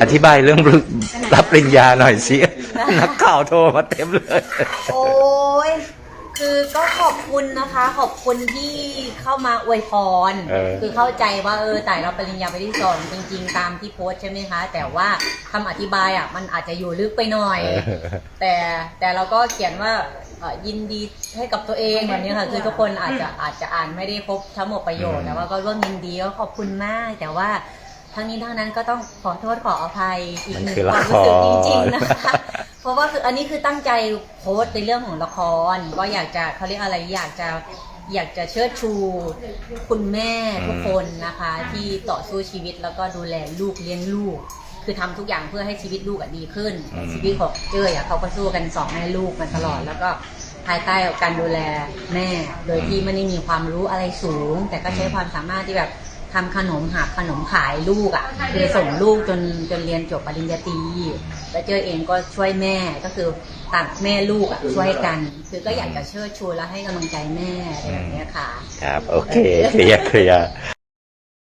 อธิบายเรื่องรับปริญญาหน่อยสิ นักข่าวโทรมาเต็มเลย โอ้ยคือก็ขอบคุณนะคะ ขอบคุณที่เข้ามาอวยพร เออ คือเข้าใจว่าเออแต่เราปริญญาไปที่สอนจริง ๆ ตามที่โพสต์ใช่ไหมคะ แต่ว่าคำอธิบายอะมันอาจจะอยู่ลึกไปหน่อย แต่แต่เราก็เขียนว่าเอ่อยินดีให้กับตัวเองแบบนี้ค่ะ คือทุกคนอาจจะอาจจะอ่านไม่ได้ครบทั้งหมดประโยชน์อืมแต่ว่าก็ร่วมยินดีก็ขอบคุณมาก แต่ว่า ทั้งนี้ทั้งนั้นก็ต้องขอโทษขออภัยอีกมันหนึ่งคือคละวามครู้สึกจรริงๆนะคะเพราะว่าคืออันนี้คือตั้งใจโพสต์ในเรื่องของละครก็อยากจะเขาเรียกอะไรอยากจะอยากจะเชิดชูคุณแม่ทุกคนนะคะ ที่ต่อสู้ชีวิตแล้วก็ดูแลลูกเลี้ยงลูก คือทำทุกอย่างเพื่อให้ชีวิตลูกอะดีขึ้นอืมชีวิตของเจ้ยอะเขาก็สู้กันสองแม่ลูกมาตลอดแล้วก็ภายใต้การดูแลแม่ โดยที่ไม่ได้มีความรู้อะไรสูง แต่ก็ใช้ความสามารถที่แบบ ทำขนมหาขนมขายลูกอะ่ะคือส่งลูกจนจนเรียนจบปริญญาตรีแล้วเจอเองก็ช่วยแม่ก็คือต่างแม่ลูกอะช่วยกัน คือก็อยากจะเชิดชูและให้กำลังใจแม่อะไรแบบเนี้ยค่ะ ครับ โอเคเคลียร์เคลียร์